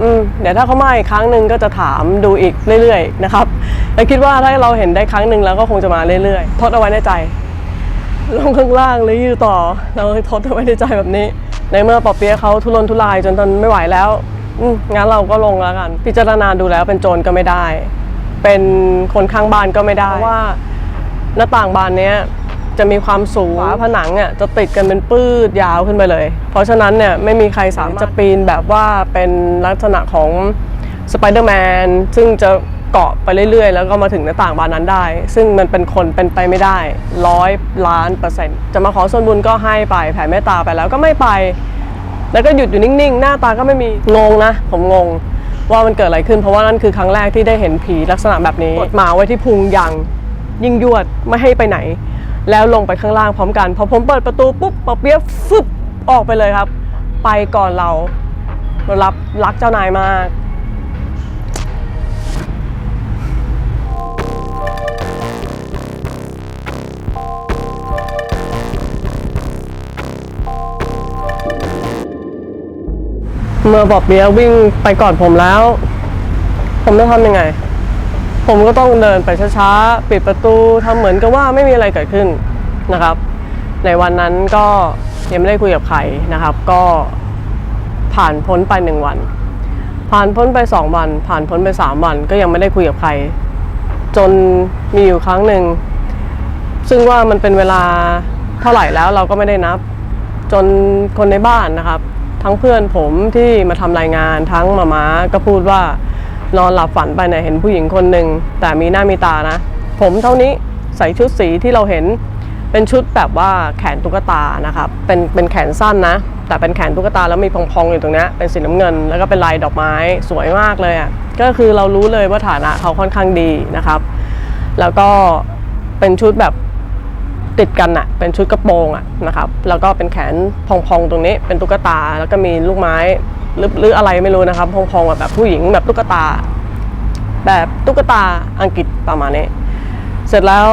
อืมเดี๋ยวถ้าเขามาอีกครั้งหนึ่งก็จะถามดูอีกเรื่อยๆนะครับแล้วคิดว่าถ้าเราเห็นได้ครั้งหนึ่งแล้วก็คงจะมาเรื่อยๆทดเอาไว้ในใจลงข้างล่างหรืออยู่ต่อ เราทดเอาไว้ในใจแบบนี้ ในเมื่อปอเปี๊ยะเขาทุรนทุรายจนทนไม่ไหวแล้วงั้นเราก็ลงแล้วกัน พิจารณาดูแล้วเป็นโจรก็ไม่ได้ เป็นคนข้างบ้านก็ไม่ได้เพราะว่าหน้าต่างบานเนี้ย จะมีความสูงฝาผนังอะจะติดกันเป็นปื้ดยาวขึ้นไปเลย เพราะฉะนั้นเนี่ยไม่มีใครสามารถจะปีนแบบว่าเป็นลักษณะของสไปเดอร์แมนซึ่งจะเกาะไปเรื่อยๆ แล้วก็มาถึงหน้าต่างบานนั้นได้ ซึ่งมันเป็นคนเป็นไปไม่ได้ร้อยล้านเปอร์เซ็นต์จะมาขอส่วนบุญก็ให้ไปแผ่เมตตาไปแล้วก็ไม่ไป แล้วก็หยุดอยู่นิ่งๆ หน้าตาก็ไม่มีงงนะ ผมงงว่ามันเกิดอะไรขึ้น เพราะว่านั่นคือครั้งแรกที่ได้เห็นผีลักษณะแบบนี้กดหมาไว้ที่พุงอย่างยิ่งยวดไม่ให้ไปไหน แล้วลงไปข้างล่างพร้อมกัน พอผมเปิดประตูปุ๊บปอเปี๊ยะฟึบออกไปเลยครับ ไปก่อนเราเรารับรักเจ้านายมากเมื่อปอบเปียวิ่งไปก่อนผมแล้ว ผมต้องทำยังไง ผมก็ต้องเดินไปช้าๆ ปิดประตูทำเหมือนกับว่าไม่มีอะไรเกิดขึ้นนะครับ ในวันนั้นก็ยังไม่ได้คุยกับใครนะครับ ก็ผ่านพ้นไปหนึ่งวัน ผ่านพ้นไปสองวัน ผ่านพ้นไปสามวัน ก็ยังไม่ได้คุยกับใคร จนมีอยู่ครั้งหนึ่งซึ่งว่ามันเป็นเวลาเท่าไหร่แล้วเราก็ไม่ได้นับ จนคนในบ้านนะครับ ทั้งเพื่อนผมที่มาทำรายงานทั้งมาม้าก็พูดว่า นอนหลับฝันไปเนี่ยเห็นผู้หญิงคนหนึ่งแต่มีหน้ามีตานะ ผมเท่านี้ใส่ชุดสีที่เราเห็นเป็นชุดแบบว่าแขนตุ๊กตานะครับเป็นเป็นแขนสั้นนะ แต่เป็นแขนตุ๊กตาแล้วมีพองๆอยู่ตรงเนี้ยเป็นสีน้ำเงิน แล้วก็เป็นลายดอกไม้สวยมากเลยอะก็คือเรารู้เลยว่าฐานะเขาค่อนข้างดีนะครับ แล้วก็เป็นชุดแบบ ติดกันอะเป็นชุดกระโปรงอะนะครับ แล้วก็เป็นแขนพองๆตรงนี้ เป็นตุ๊กตา แล้วก็มีลูกไม้หรืออะไรไม่รู้นะครับ พองๆแบบแบบผู้หญิงแบบตุ๊กตา แบบตุ๊กตาอังกฤษประมาณนี้ เสร็จแล้ว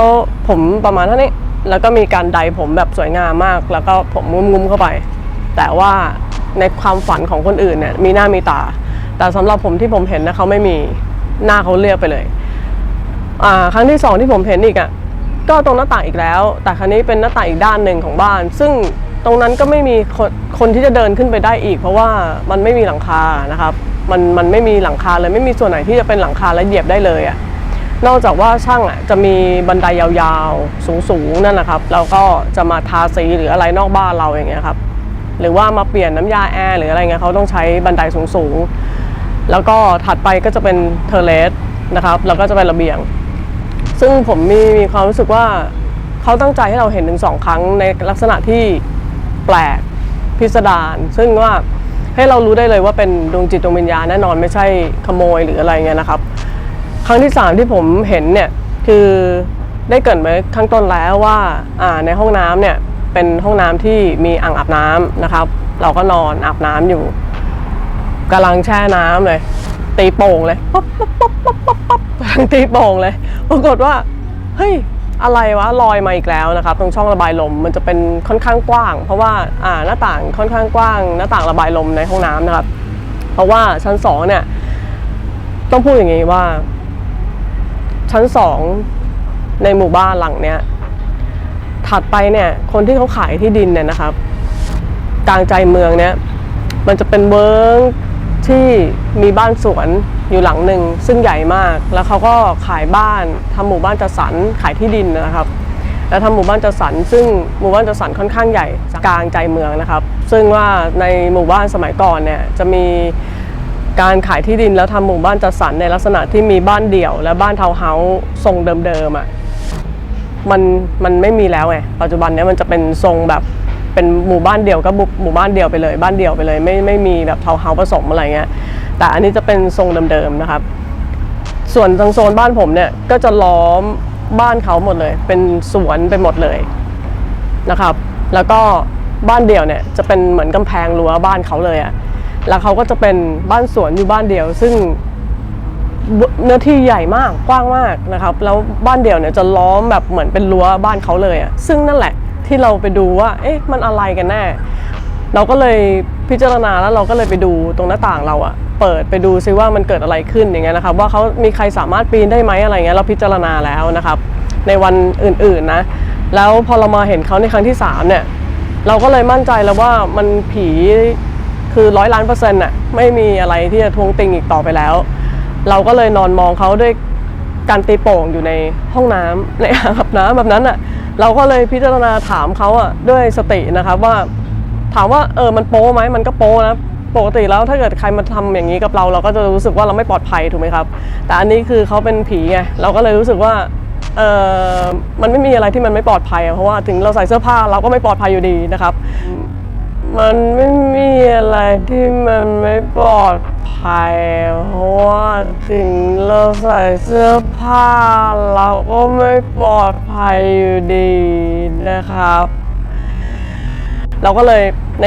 ผมประมาณเท่านี้ แล้วก็มีการไดผมแบบสวยงามมาก แล้วก็ผมงุ้มๆเข้าไป แต่ว่าในความฝันของคนอื่นเนี่ยมีหน้ามีตา แต่สำหรับผมที่ผมเห็นนะเขาไม่มีหน้าเขาเรียบไปเลย อ่า ครั้งที่สองที่ผมเห็นอีกอะ ก็ตรงหน้าต่างอีกแล้ว แต่ครั้นี้เป็นหน้าต่างอีกด้านหนึ่งของบ้าน ซึ่งตรงนั้นก็ไม่มีคนคนที่จะเดินขึ้นไปได้อีก เพราะว่ามันไม่มีหลังคานะครับ มันมันไม่มีหลังคาเลยไม่มีส่วนไหนที่จะเป็นหลังคาและเหยียบได้เลยอะนอกจากว่าช่างอะจะมีบันไดยาวๆ สูงๆนั่นแหละครับแล้วก็จะมาทาสีหรืออะไรนอกบ้านเราอย่างเงี้ยครับหรือว่ามาเปลี่ยนน้ำยาแอร์หรืออะไรเงี้ยเขาต้องใช้บันไดสูงๆ แล้วก็ถัดไปก็จะเป็นเทเลสนะครับแล้วก็จะเป็นระเบียง ซึ่งผมมีมีความรู้สึกว่าเขาตั้งใจให้เราเห็นถึงสองครั้งในลักษณะที่แปลกพิสดารซึ่งว่าให้เรารู้ได้เลยว่าเป็นดวงจิตดวงวิญญาณแน่นอนไม่ใช่ขโมยหรืออะไรเงี้ยนะครับ ครั้งที่สามที่ผมเห็นเนี่ยคือได้เกิดไว้ข้างต้นแล้วว่าอ่าในห้องน้ำเนี่ยเป็นห้องน้ำที่มีอ่างอาบน้ำนะครับ เราก็นอนอาบน้ำอยู่กำลังแช่น้ำเลย ตีโป่งเลยป๊อปป๊อปป๊อปป๊อปป๊อปป๊อปกำลังตีโป่งเลย ปรากฏว่า เฮ้ย อะไรวะลอยมาอีกแล้วนะครับ ตรงช่องระบายลมมันจะเป็นค่อนข้างกว้าง เพราะว่าอ่าหน้าต่างค่อนข้างกว้าง หน้าต่างระบายลมในห้องน้ำนะครับ เพราะว่าชั้นสองเนี่ย ต้องพูดอย่างนี้ว่า ชั้นสองในหมู่บ้านหลังเนี้ยถัดไปเนี่ยคนที่เขาขายที่ดินเนี่ยนะครับ กลางใจเมืองเนี่ยมันจะเป็นเวิร์ก ที่มีบ้านสวนอยู่หลังหนึ่งซึ่งใหญ่มาก แล้วเขาก็ขายบ้านทำหมู่บ้านจัดสรรขายที่ดินนะครับแล้วทำหมู่บ้านจัดสรรซึ่งหมู่บ้านจัดสรรค่อนข้างใหญ่กลางใจเมืองนะครับ ซึ่งว่าในหมู่บ้านสมัยก่อนเนี่ยจะมีการขายที่ดินแล้วทำหมู่บ้านจัดสรรในลักษณะที่มีบ้านเดี่ยว และบ้านทาวน์เฮาส์ทรงเดิมๆอะมันมันไม่มีแล้วไงปัจจุบันเนี้ยมันจะเป็นทรงแบบ เป็นหมู่บ้านเดี่ยวก็บุหมู่บ้านเดี่ยวไปเลย บ้านเดี่ยวไปเลย ไม่ไม่มีแบบทาวน์เฮาส์ผสมอะไรเงี้ยแต่อันนี้จะเป็นทรงเดิมๆนะครับ ส่วนทางโซนบ้านผมเนี่ยก็จะล้อมบ้านเขาหมดเลย เป็นสวนไปหมดเลยนะครับ แล้วก็บ้านเดี่ยวเนี่ยจะเป็นเหมือนกำแพงรั้วบ้านเขาเลยอะแล้วเขาก็จะเป็นบ้านสวนอยู่บ้านเดียว ซึ่งเนื้อที่ใหญ่มากกว้างมากนะครับ แล้วบ้านเดี่ยวเนี่ยจะล้อมแบบเหมือนเป็นรั้วบ้านเขาเลยอะซึ่งนั่นแหละ ที่เราไปดูว่า เอ๊ะ มันอะไรกันแน่ เราก็เลยพิจารณาแล้วเราก็เลยไปดูตรงหน้าต่างเราอะเปิดไปดูซิว่ามันเกิดอะไรขึ้นอย่างเงี้ยนะครับว่าเขามีใครสามารถปีนได้ไหมอะไรเงี้ยเราพิจารณาแล้วนะครับ ในวันอื่นๆนะ แล้วพอเรามาเห็นเขาในครั้งที่สามเนี่ยเราก็เลยมั่นใจแล้วว่ามันผีคือร้อยล้านเปอร์เซ็นต์น่ะไม่มีอะไรที่จะทวงติงอีกต่อไปแล้ว เราก็เลยนอนมองเขาด้วยการตีโป่งอยู่ในห้องน้ำในอ่างอาบน้ำแบบนั้นอะ เราก็เลยพิจารณาถามเขาอะด้วยสตินะครับว่า ถามว่าเออมันโป้ไหมมันก็โป้นะปกติแล้วถ้าเกิดใครมาทำอย่างนี้กับเรา เราก็จะรู้สึกว่าเราไม่ปลอดภัยถูกไหมครับ แต่อันนี้คือเขาเป็นผีไงเราก็เลยรู้สึกว่าเออมันไม่มีอะไรที่มันไม่ปลอดภัย เพราะว่าถึงเราใส่เสื้อผ้าเราก็ไม่ปลอดภัยอยู่ดีนะครับ มันไม่มีอะไรที่มันไม่ปลอดภัยเพราะว่าถึงเราใส่เสื้อผ้า เราก็ไม่ปลอดภัยอยู่ดีนะครับ เราก็เลย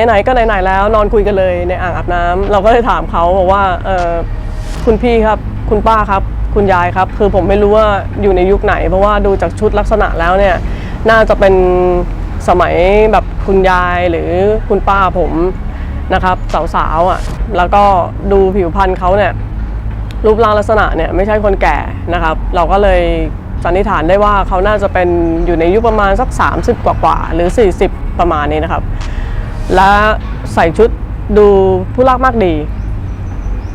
ไหนๆก็ไหนๆแล้วนอนคุยกันเลยในอ่างอาบน้ำเราก็เลยถามเขาบอกว่าเออคุณพี่ครับคุณป้าครับ คุณยายครับ คือผมไม่รู้ว่าอยู่ในยุคไหน เพราะว่าดูจากชุดลักษณะแล้วเนี่ย น่าจะเป็น สมัยแบบคุณยายหรือคุณป้าผมนะครับสาวๆอะแล้วก็ดูผิวพรรณเขาเนี่ยรูปร่างลักษณะเนี่ยไม่ใช่คนแก่นะครับ เราก็เลยสันนิษฐานได้ว่าเขาน่าจะเป็นอยู่ในยุคประมาณสัก 30 กว่ากว่าหรือ 40 ประมาณนี้นะครับ และใส่ชุดดูผู้รักมากดี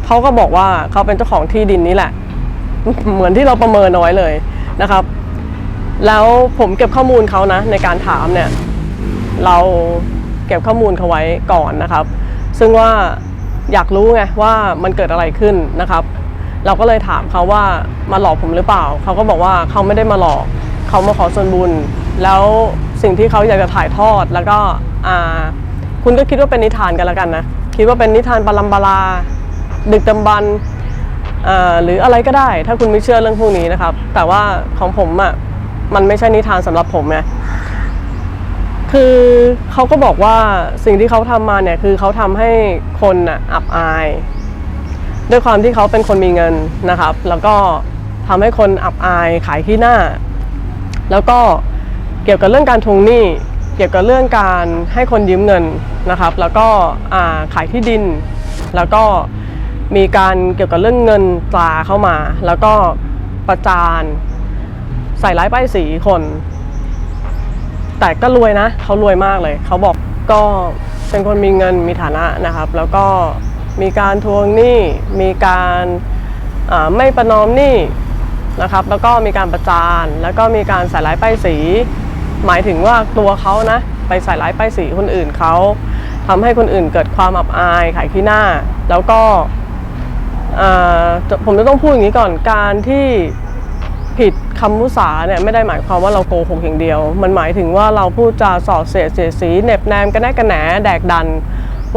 เขาก็บอกว่าเขาเป็นเจ้าของที่ดินนี้แหละ เหมือนที่เราประเมินเอาไว้เลยนะครับ แล้วผมเก็บข้อมูลเขานะในการถามเนี่ยเราเก็บข้อมูลเขาไว้ก่อนนะครับ ซึ่งว่าอยากรู้ไงว่ามันเกิดอะไรขึ้นนะครับ เราก็เลยถามเขาว่ามาหลอกผมหรือเปล่า เขาก็บอกว่าเขาไม่ได้มาหลอกเขามาขอส่วนบุญ แล้วสิ่งที่เขาอยากจะถ่ายทอดแล้วก็อ่าคุณก็คิดว่าเป็นนิทานกันแล้วกันนะคิดว่าเป็นนิทานปาลัมปาลาดึกดำบรรหรืออะไรก็ได้ ถ้าคุณไม่เชื่อเรื่องพวกนี้นะครับ แต่ว่าของผมอะ มันไม่ใช่นิทานสำหรับผมไงคือเขาก็บอกว่าสิ่งที่เขาทำมาเนี่ยคือเขาทำให้คนน่ะอับอาย ด้วยความที่เขาเป็นคนมีเงินนะครับ แล้วก็ทำให้คนอับอายขายที่หน้า แล้วก็เกี่ยวกับเรื่องการทวงหนี้เกี่ยวกับเรื่องการให้คนยืมเงินนะครับ แล้วก็อ่าขายที่ดิน แล้วก็มีการเกี่ยวกับเรื่องเงินตราเข้ามา แล้วก็ประจาน ใส่ร้ายป้ายสีคน แต่ก็รวยนะ เขารวยมากเลย เขาบอกก็เป็นคนมีเงินมีฐานะนะครับ แล้วก็มีการทวงหนี้มีการไม่ประนอมหนี้นะครับ แล้วก็มีการประจานแล้วก็มีการใส่ร้ายป้ายสี หมายถึงว่าตัวเขานะไปใส่ร้ายป้ายสีคนอื่นเขาทำให้คนอื่นเกิดความอับอายขายขี้หน้า แล้วก็ผมจะต้องพูดอย่างนี้ก่อนการที่ ผิดคำมุสาเนี่ยไม่ได้หมายความว่าเราโกหกอย่างเดียว มันหมายถึงว่าเราพูดจาสอดเสียดเสียสีเน็บแนมกันแนกันแหนแดกดัน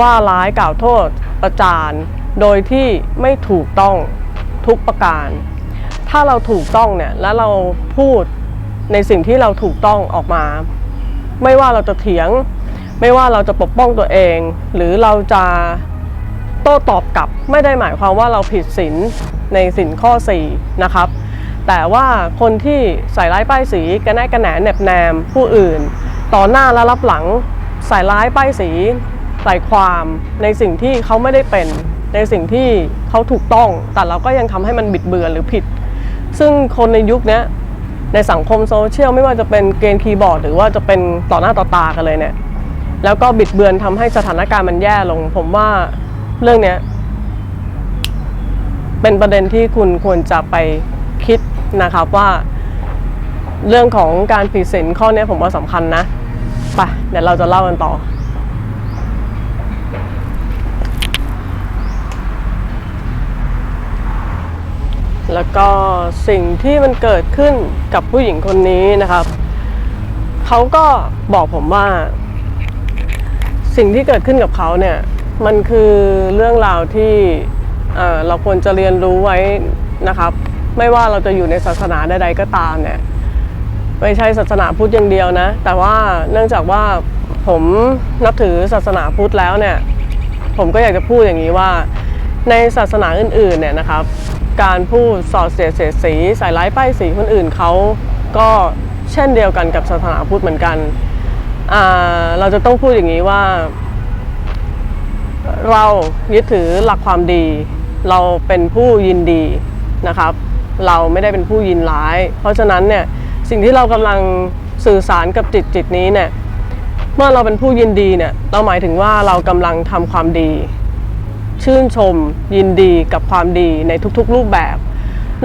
ว่าร้ายกล่าวโทษ ประจานโดยที่ไม่ถูกต้องทุกประการ ถ้าเราถูกต้องเนี่ยแล้วเราพูดในสิ่งที่เราถูกต้องออกมา ไม่ว่าเราจะเถียง ไม่ว่าเราจะปกป้องตัวเอง หรือเราจะโต้ตอบกลับไม่ได้หมายความว่าเราผิดศีลในศีลข้อ 4 นะครับ แต่ว่าคนที่ใส่ร้ายป้ายสีกระแนกกระแหนเน็บแนมผู้อื่น ต่อหน้าและรับหลังใส่ร้ายป้ายสี ใส่ความในสิ่งที่เขาไม่ได้เป็นในสิ่งที่เขาถูกต้อง แต่เราก็ยังทำให้มันบิดเบือนหรือผิด ซึ่งคนในยุคนี้ในสังคมโซเชียลไม่ว่าจะเป็นเกมคีย์บอร์ด หรือว่าจะเป็นต่อหน้าต่อตากันเลยเนี่ยแล้วก็บิดเบือนทำให้สถานการณ์มันแย่ลง ผมว่าเรื่องเนี้ยเป็นประเด็นที่คุณควรจะไปคิด นะครับว่าเรื่องของการผิดศีลข้อนี้ผมว่าสำคัญนะไปเดี๋ยวเราจะเล่ากันต่อ แล้วก็สิ่งที่มันเกิดขึ้นกับผู้หญิงคนนี้นะครับ เขาก็บอกผมว่า สิ่งที่เกิดขึ้นกับเขาเนี่ย มันคือเรื่องราวที่เเราควรจะเรียนรู้ไว้นะครับ ไม่ว่าเราจะอยู่ในศาสนาใดๆก็ตามเนี่ยไม่ใช่ศาสนาพุทธอย่างเดียวนะ แต่ว่าเนื่องจากว่าผมนับถือศาสนาพุทธแล้วเนี่ย ผมก็อยากจะพูดอย่างนี้ว่า ในศาสนาอื่นๆเนี่ยนะครับ การพูดส่อเสียดเสียสีใส่ร้ายป้ายสีคนอื่นเขาก็เช่นเดียวกันกับศาสนาพุทธเหมือนกันอ่าเราจะต้องพูดอย่างนี้ว่า เรายึดถือหลักความดี เราเป็นผู้ยินดีนะครับ เราไม่ได้เป็นผู้ยินร้าย เพราะฉะนั้นเนี่ยสิ่งที่เรากำลังสื่อสารกับจิตจิตนี้เนี่ยเมื่อเราเป็นผู้ยินดีเนี่ยเราหมายถึงว่าเรากำลังทำความดี ชื่นชม ยินดีกับความดีในทุกๆรูปแบบ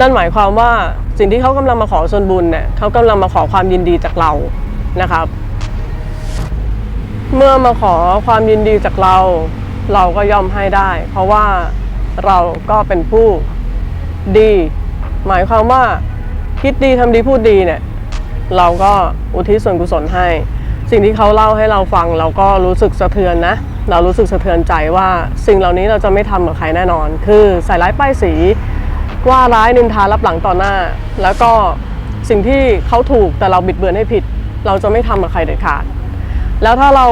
นั่นหมายความว่าสิ่งที่เขากำลังมาขอส่วนบุญเนี่ยเขากำลังมาขอความยินดีจากเรานะครับเมื่อมาขอความยินดีจากเรา เราก็ย่อมให้ได้ เพราะว่าเราก็เป็นผู้ดี หมายความว่าคิดดีทำดีพูดดีเนี่ย เราก็อุทิศส่วนกุศลให้ สิ่งที่เขาเล่าให้เราฟัง เราก็รู้สึกสะเทือนนะ เรารู้สึกสะเทือนใจว่าสิ่งเหล่านี้เราจะไม่ทำกับใครแน่นอน คือใส่ร้ายป้ายสีว่าร้ายนินทารับหลังต่อหน้า แล้วก็สิ่งที่เขาถูกแต่เราบิดเบือนให้ผิด เราจะไม่ทำกับใครเด็ดขาด แล้วถ้าเรา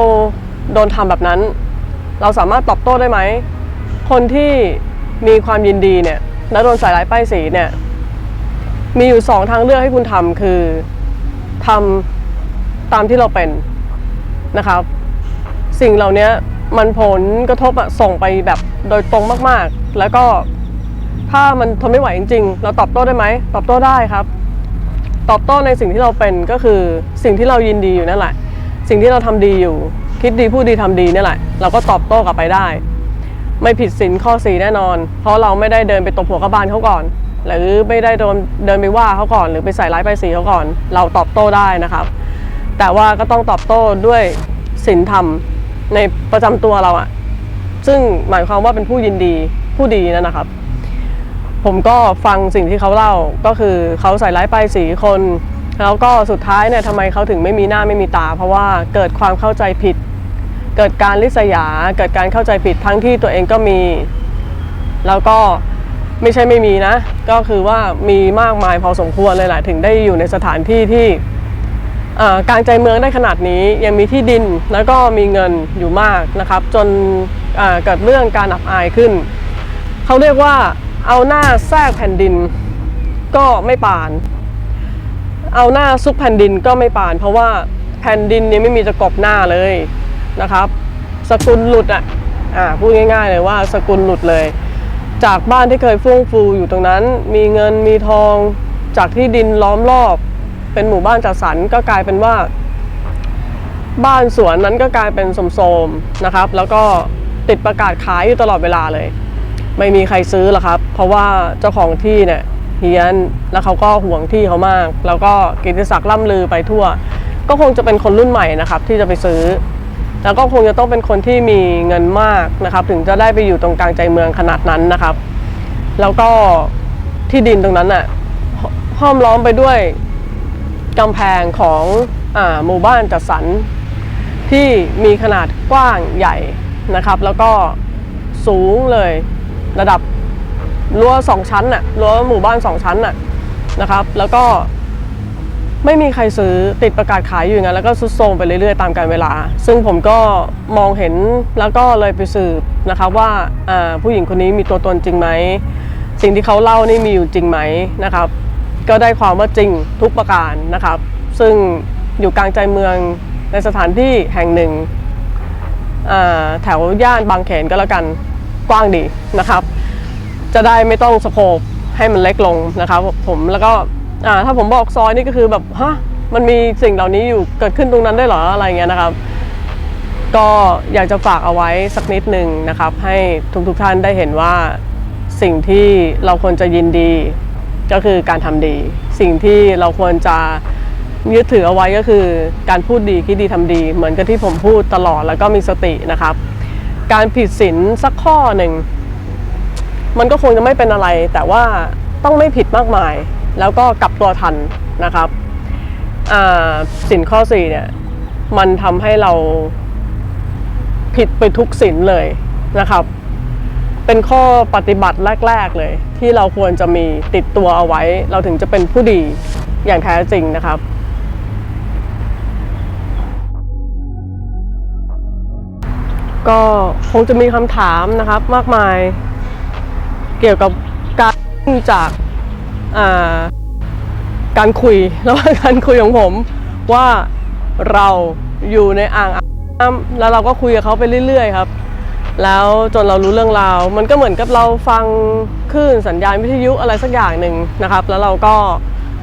โดนทำแบบนั้น เราสามารถตอบโต้ได้ไหม คนที่มีความยินดีเนี่ยแล้วโดนใส่ร้ายป้ายสีเนี่ย มีอยู่สองทางเลือกให้คุณทำคือทำตามที่เราเป็นนะครับ สิ่งเหล่านี้มันผลกระทบอะส่งไปแบบโดยตรงมากๆ แล้วก็ถ้ามันทนไม่ไหวจริง ๆ เราตอบโต้ได้ไหมตอบโต้ได้ครับ ตอบโต้ในสิ่งที่เราเป็นก็คือสิ่งที่เรายินดีอยู่นั่นแหละ สิ่งที่เราทำดีอยู่ คิดดีพูดดีทำดีนี่แหละ เราก็ตอบโต้กลับไปได้ ไม่ผิดศีลข้อสีแน่นอน เพราะเราไม่ได้เดินไปตบหัวกระบาลเขาก่อน หรือไม่ได้โดนเดินไปว่าเขาก่อน หรือไปใส่ร้ายไปสีเขาก่อน เราตอบโต้ได้นะครับ แต่ว่าก็ต้องตอบโต้ด้วยศีลธรรมในประจำตัวเราอะซึ่งหมายความว่าเป็นผู้ยินดีผู้ดีนั่นนะครับ ผมก็ฟังสิ่งที่เขาเล่าก็คือเขาใส่ร้ายไปสีคน แล้วก็สุดท้ายเนี่ยทำไมเขาถึงไม่มีหน้าไม่มีตา เพราะว่าเกิดความเข้าใจผิด เกิดการลิษยา เกิดการเข้าใจผิดทั้งที่ตัวเองก็มี แล้วก็ ไม่ใช่ไม่มีนะ ก็คือว่ามีมากมายพอสมควรเลยแหละถึงได้อยู่ในสถานที่ที่กลางใจเมืองได้ขนาดนี้ยังมีที่ดินแล้วก็มีเงินอยู่มากนะครับ จนเกิดเรื่องการอับอายขึ้น เขาเรียกว่าเอาหน้าแทรกแผ่นดินก็ไม่ปาน เอาหน้าซุกแผ่นดินก็ไม่ปาน เพราะว่าแผ่นดินเนี่ยไม่มีจะกบหน้าเลยนะครับ สกุลหลุดอะอ่าพูดง่าย ๆ เลยว่าสกุลหลุดเลย จากบ้านที่เคยเฟื่องฟูอยู่ตรงนั้น มีเงินมีทองจากที่ดินล้อมรอบ เป็นหมู่บ้านจัดสรรก็กลายเป็นว่า บ้านสวนนั้นก็กลายเป็นสมโสมๆนะครับ แล้วก็ติดประกาศขายอยู่ตลอดเวลาเลย ไม่มีใครซื้อหรอกครับ เพราะว่าเจ้าของที่เนี่ยเฮียนแล้วเขาก็ห่วงที่เขามาก แล้วก็กิตติศักดิ์ล่ำลือไปทั่ว ก็คงจะเป็นคนรุ่นใหม่นะครับ ที่จะไปซื้อ แล้วก็คงจะต้องเป็นคนที่มีเงินมากนะครับ ถึงจะได้ไปอยู่ตรงกลางใจเมืองขนาดนั้นนะครับ แล้วก็ที่ดินตรงนั้นน่ะห้อมล้อมไปด้วยกำแพงของอหมู่บ้านจัดสรรที่มีขนาดกว้างใหญ่นะครับ แล้วก็สูงเลยระดับรั้วสองชั้นน่ะรั้วหมู่บ้านสองชั้นน่ะนะครับ แล้วก็ ไม่มีใครซื้อติดประกาศขายอยู่อย่างนั้นแล้วก็ซุดโทรมไปเรื่อยๆตามกาลเวลา ซึ่งผมก็มองเห็นแล้วก็เลยไปสืบนะครับว่าผู้หญิงคนนี้มีตัวตนจริงไหมสิ่งที่เขาเล่านี่มีอยู่จริงไหมนะครับ ก็ได้ความว่าจริงทุกประการนะครับ ซึ่งอยู่กลางใจเมืองในสถานที่แห่งหนึ่งแถวย่านบางเขนก็แล้วกันกว้างดีนะครับ จะได้ไม่ต้องสโคปให้มันเล็กลงนะครับ ผมแล้วก็ อ่าถ้าผมบอกซอยนี่ก็คือแบบฮะมันมีสิ่งเหล่านี้อยู่เกิดขึ้นตรงนั้นได้เหรออะไรเงี้ยนะครับ ก็อยากจะฝากเอาไว้สักนิดหนึ่งนะครับ ให้ทุกๆทท่านได้เห็นว่าสิ่งที่เราควรจะยินดีก็คือการทำดี สิ่งที่เราควรจะยึดถือเอาไว้ก็คือการพูดดีคิดดีทำดี เหมือนกับที่ผมพูดตลอดแล้วก็มีสตินะครับ การผิดศีลสักข้อหนึ่ง มันก็คงจะไม่เป็นอะไร แต่ว่าต้องไม่ผิดมากมาย แล้วก็กลับตัวทันนะครับสินข้อสี่เนี่ยมันทำให้เราผิดไปทุกสินเลยนะครับ เป็นข้อปฏิบัติแรก ๆเลย ที่เราควรจะมีติดตัวเอาไว้ เราถึงจะเป็นผู้ดีอย่างแท้จริงนะครับก็คงจะมีคำถามนะครับมากมาย เกี่ยวกับการจาก การคุยแล้วาการคุยของผมว่าเราอยู่ในอ่างน้ำแล้วเราก็คุยกับเขาไปเรื่อย ๆ ครับ แล้วจนเรารู้เรื่องราว มันก็เหมือนกับเราฟังคลื่นสัญญาณวิทยุอะไรสักอย่างหนึ่งนะครับ แล้วเราก็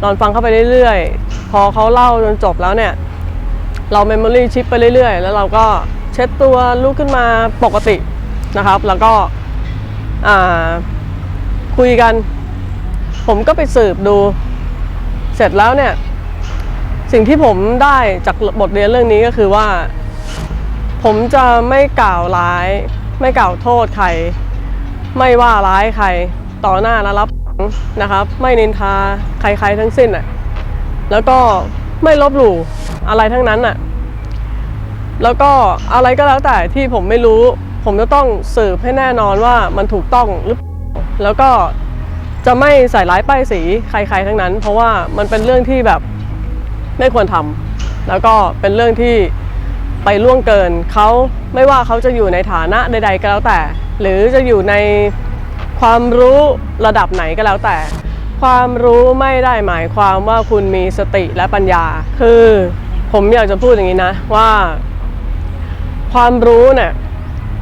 นอนฟังเข้าไปเรื่อยๆ พอเขาเล่าจนจบแล้วเนี่ย เราเมมโมรี่ชิปไปเรื่อยๆ แล้วเราก็เช็ดตัวลุกขึ้นมาปกตินะครับ แล้วก็คุยกัน ผมก็ไปสืบดู เสร็จแล้วเนี่ย สิ่งที่ผมได้จากบทเรียนเรื่องนี้ก็คือว่า ผมจะไม่กล่าวร้าย ไม่กล่าวโทษใคร ไม่ว่าร้ายใคร ต่อหน้าและรับนะครับ ไม่นินทาใครๆทั้งสิ้นอะแล้วก็ไม่ลบหลู่อะไรทั้งนั้นอะแล้วก็อะไรก็แล้วแต่ที่ผมไม่รู้ ผมจะต้องสืบให้แน่นอนว่ามันถูกต้องหรือแล้วก็ จะไม่ใส่ร้ายป้ายสีใครๆทั้งนั้น เพราะว่ามันเป็นเรื่องที่แบบไม่ควรทำแล้วก็เป็นเรื่องที่ไปล่วงเกินเขาไม่ว่าเขาจะอยู่ในฐานะใด ๆ ก็แล้วแต่ หรือจะอยู่ในความรู้ระดับไหนก็แล้วแต่ ความรู้ไม่ได้หมายความว่าคุณมีสติและปัญญา คือผมอยากจะพูดอย่างนี้นะว่า ความรู้เนี่ย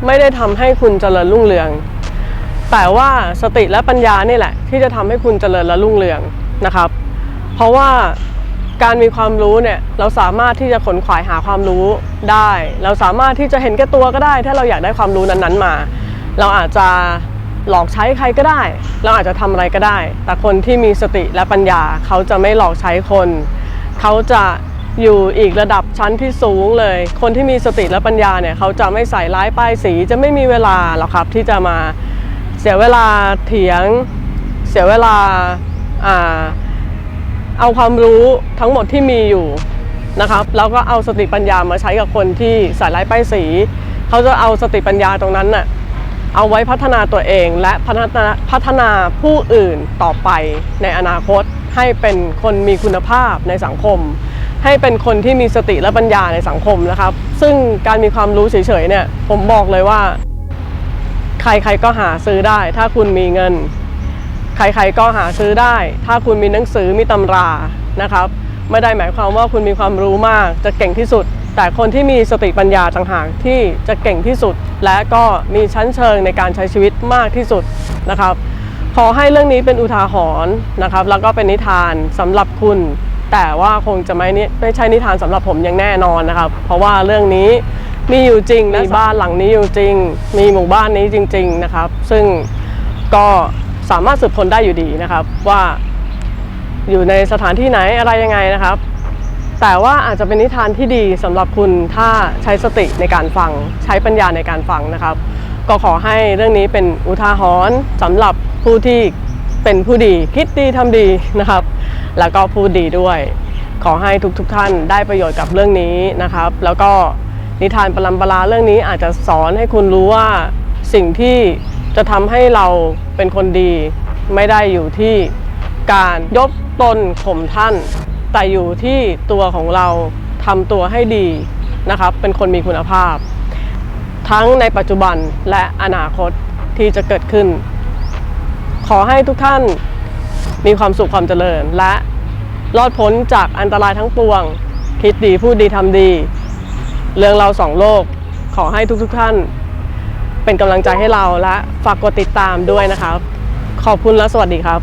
ไม่ได้ทำให้คุณเจริญรุ่งเรือง แต่ว่าสติและปัญญานี่แหละ ที่จะทำให้คุณเจริญและรุ่งเรืองนะครับ เพราะว่าการมีความรู้เนี่ยเราสามารถที่จะขนขวายหาความรู้ได้ เราสามารถที่จะเห็นแก่ตัวก็ได้ ถ้าเราอยากได้ความรู้นั้นๆมา เราอาจจะหลอกใช้ใครก็ได้ เราอาจจะทำอะไรก็ได้ แต่คนที่มีสติและปัญญาเขาจะไม่หลอกใช้คน เขาจะอยู่อีกระดับชั้นที่สูงเลย คนที่มีสติและปัญญาเนี่ยเขาจะไม่ใส่ร้ายป้ายสี จะไม่มีเวลาหรอกครับที่จะมา เสียเวลาเถียง เสียเวลาอ่าเอาความรู้ทั้งหมดที่มีอยู่นะครับแล้วก็เอาสติปัญญามาใช้กับคนที่ใส่ร้ป้ายสี เขาจะเอาสติปัญญาตรงนั้นน่ะเอาไว้พัฒนาตัวเองและพัฒนาพัฒนาผู้อื่นต่อไปในอนาคต ให้เป็นคนมีคุณภาพในสังคม ให้เป็นคนที่มีสติและปัญญาในสังคมนะครับ ซึ่งการมีความรู้เฉยๆเนี่ยผมบอกเลยว่า ใครๆก็หาซื้อได้ ถ้าคุณมีเงิน ใครๆก็หาซื้อได้ ถ้าคุณมีหนังสือมีตำรานะครับ ไม่ได้หมายความว่าคุณมีความรู้มาก จะเก่งที่สุด แต่คนที่มีสติปัญญาต่างหากที่จะเก่งที่สุด และก็มีชั้นเชิงในการใช้ชีวิตมากที่สุดนะครับ ขอให้เรื่องนี้เป็นอุทาหรณ์นะครับ แล้วก็เป็นนิทานสำหรับคุณ แต่ว่าคงจะไม่นิไม่ใช่นิทานสำหรับผมอย่างแน่นอนนะครับ เพราะว่าเรื่องนี้ มีอยู่จริงมีบ้านหลังนี้อยู่จริง มีหมู่บ้านนี้จริง ๆนะครับ ซึ่งก็สามารถสืบค้นได้อยู่ดีนะครับ ว่าอยู่ในสถานที่ไหนอะไรยังไงนะครับ แต่ว่าอาจจะเป็นนิทานที่ดีสำหรับคุณถ้าใช้สติในการฟัง ใช้ปัญญาในการฟังนะครับ ก็ขอให้เรื่องนี้เป็นอุทาหรณ์สำหรับผู้ที่เป็นผู้ดีคิดดีทำดีนะครับ แล้วก็พูดดีด้วย ขอให้ทุกๆทท่านได้ประโยชน์กับเรื่องนี้นะครับ แล้วก็ นิทานปรัมปราเรื่องนี้อาจจะสอนให้คุณรู้ว่าสิ่งที่จะทำให้เราเป็นคนดี ไม่ได้อยู่ที่การยกตนข่มท่าน แต่อยู่ที่ตัวของเราทำตัวให้ดีนะครับ เป็นคนมีคุณภาพ ทั้งในปัจจุบันและอนาคตที่จะเกิดขึ้น ขอให้ทุกท่านมีความสุขความเจริญและรอดพ้นจากอันตรายทั้งปวง คิดดีพูดดีทำดี เรื่องเราสองโลกขอให้ทุกๆทท่าน เป็นกำลังใจให้เราและฝากกดติดตามด้วยนะครับ ขอบคุณและสวัสดีครับ